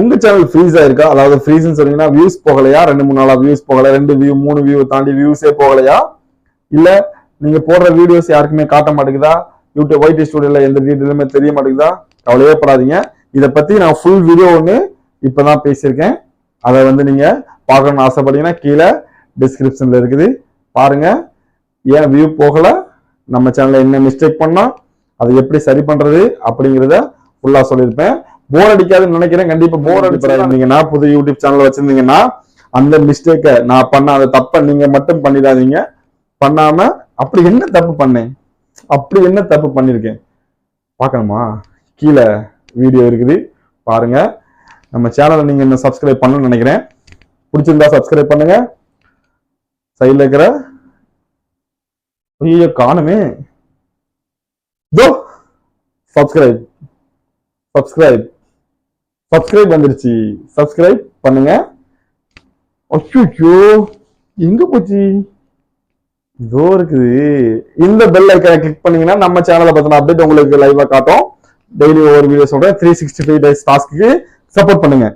உங்க channel freeze ஆயிருக்கா? அதாவது ஃப்ரீஸ்னு சொன்னீங்கன்னா வியூஸ் போகலையா? ரெண்டு மூணு நாளா வியூஸ் போகல. ரெண்டு வியூ மூணு வியூ தாண்டி வியூஸே போகலையா? இல்ல நீங்க போடுற வீடியோஸ் யாருக்குமே காட்ட மாட்டேங்குதா? யூடியூப் ஒயிட் ஸ்டுடியோல எந்த டீட்டெயிலுமே தெரிய மாட்டேங்குதா? கவலையே படாதீங்க. இதை பத்தி நான் ஃபுல் வீடியோ ஒன்று இப்பதான் பேசியிருக்கேன். அதை வந்து நீங்க பார்க்கணும்னு ஆசைப்பட்டீங்கன்னா கீழே டிஸ்கிரிப்ஷன்ல இருக்குது. பாருங்க. ஏன் வியூ போகல? நம்ம சேனல்ல என்ன மிஸ்டேக் பண்ணோம் அதை எப்படி சரி பண்றது அப்படிங்கிறத ஃபுல்லா சொல்லியிருப்பேன். போர் அடிக்காதுன்னு நினைக்கிறேன். கண்டிப்பா போர் அடிச்சிருந்தீங்கன்னா புது யூடியூப் சேனல் வச்சிருந்தீங்கன்னா அந்த மிஸ்டேக்கை நான் பண்ண அந்த தப்பை நீங்க மட்டும் பண்ணிடாதீங்க. பண்ணாம அப்படி என்ன தப்பு பண்ணேன்? அப்படி என்ன தப்பு பண்ணிருக்கேன்? பார்க்கணுமா? கீழே வீடியோ இருக்குது. பாருங்க. நம்ம சேனலை நீங்க இன்னும் சப்ஸ்கிரைப் பண்ணணும்னு நினைக்கிறேன். பிடிச்சிருந்தா சப்ஸ்கிரைப் பண்ணுங்க. சைடில் இருக்கிற ஐயோ காணுமே. தோ சப்ஸ்கிரைப் சப்ஸ்கிரைப் சப்ஸ்கிரைப் வந்துருச்சு. சப்ஸ்கிரைப் பண்ணுங்க. அச்சோ எங்க போச்சு? இதோ இருக்குது. இந்த பெல் ஐக்கனை கிளிக் பண்ணீங்கன்னா நம்ம சேனலை பத்தின அப்டேட் உங்களுக்கு லைவா காட்டும். டெய்லி ஒவ்வொரு வீடியோ சொல்றேன் த்ரீ சிக்ஸ்டி ஃபைவ் டேஸ் டாஸ்க்கு சப்போர்ட் பண்ணுங்க.